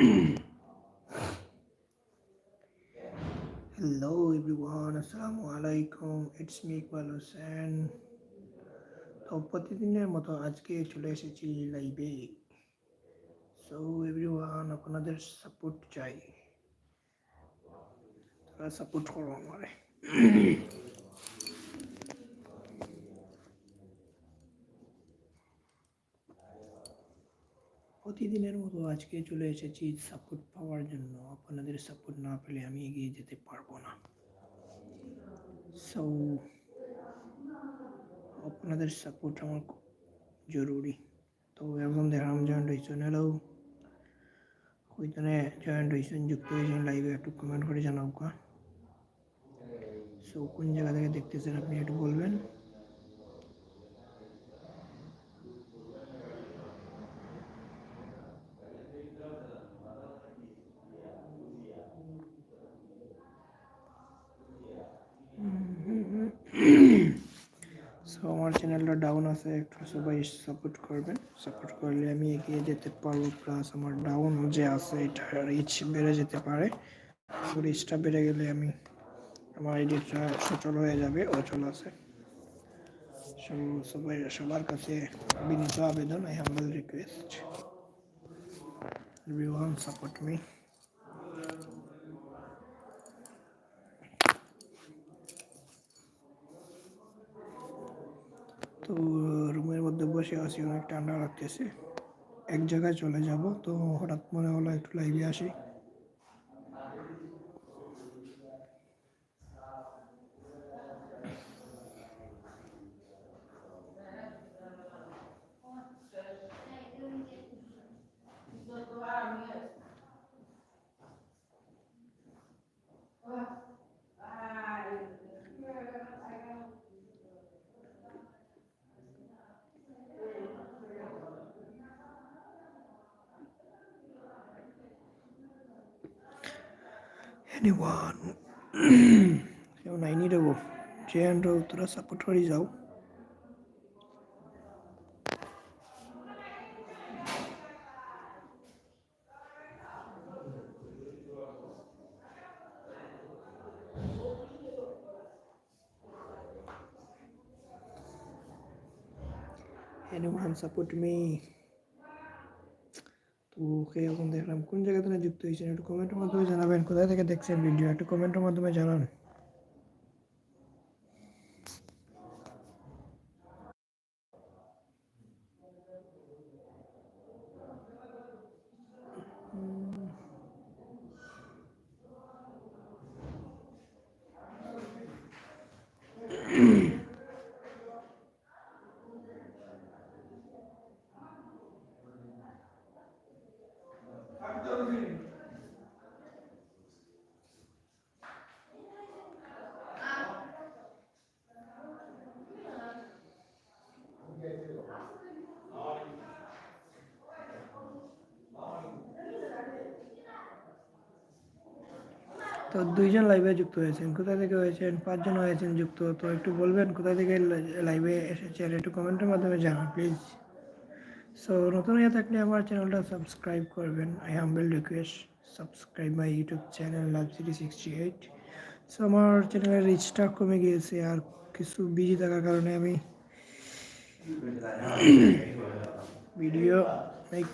Hello everyone, Assalamu alaikum. It's me Iqbal Hussain. তো প্রতিদিনের মতো আজকে চলে এসেছি লাইভে সো এভরিওয়ান আপনাদের সাপোর্ট চাই তোরা সাপোর্ট করো আমারে প্রতিদিনের মতো আজকে চলে এসেছি সাপোর্ট পাওয়ার জন্য। আপনাদের সাপোর্ট না পেলে আমি এগিয়ে যেতে পারব না। সো আপনাদের সাপোর্ট আমার খুব জরুরি। তো এখন দেখলাম জয়েন্ট হয়েছেন হ্যালো ওইখানে জয়েন্ট হয়েছেন যুক্ত হয়েছেন লাইভে একটু কমেন্ট করে জানাও সো কোন জায়গা থেকে দেখতেছেন আপনি একটু বলবেন। সো আমার চ্যানেলটা ডাউন আছে, একটু সবাই সাপোর্ট করবেন। সাপোর্ট করলে আমি এগিয়ে যেতে পারব প্লাস আমার ডাউন যে আছে এটা রিচ বেড়ে যেতে পারে। রিচটা বেড়ে গেলে আমি, আমার আইডিটা সচল হয়ে যাবে, অচল আছে। সো সবাই, সবার কাছে বিনীত আবেদন I humble request everyone support me তো রুমের মধ্যে বসে আছি, অনেক ঠান্ডা লাগতেছে। এক জায়গায় চলে যাব, তো হঠাৎ মনে হলো একটু লাইভে আসি। anyone. એવું નાઇની રહેવું જે એન્ડ રહું તો રસ પઠવાડી જાઉં anyone support me ওকে এখন দেখলাম কোন জায়গা থেকে যুক্ত হয়েছেন একটু কমেন্টের মাধ্যমে জানাবেন। কোথায় থেকে দেখছেন ভিডিও একটু কমেন্টের মাধ্যমে জানান। তো দুইজন লাইভে যুক্ত হয়েছেন। কোথা থেকে হয়েছেন? পাঁচজন হয়েছেন যুক্ত। তো একটু বলবেন কোথা থেকে লাইভে এসেছেন? একটু কমেন্টের মাধ্যমে জানান প্লিজ সো নতুন হয়ে থাকলে আমার চ্যানেলটা সাবস্ক্রাইব করবেন। I humble request subscribe my YouTube channel love city sixty eight so আমার চ্যানেলের রিচটা কমে গিয়েছে আর কিছু বিজি থাকার কারণে আমি ভিডিও লাইক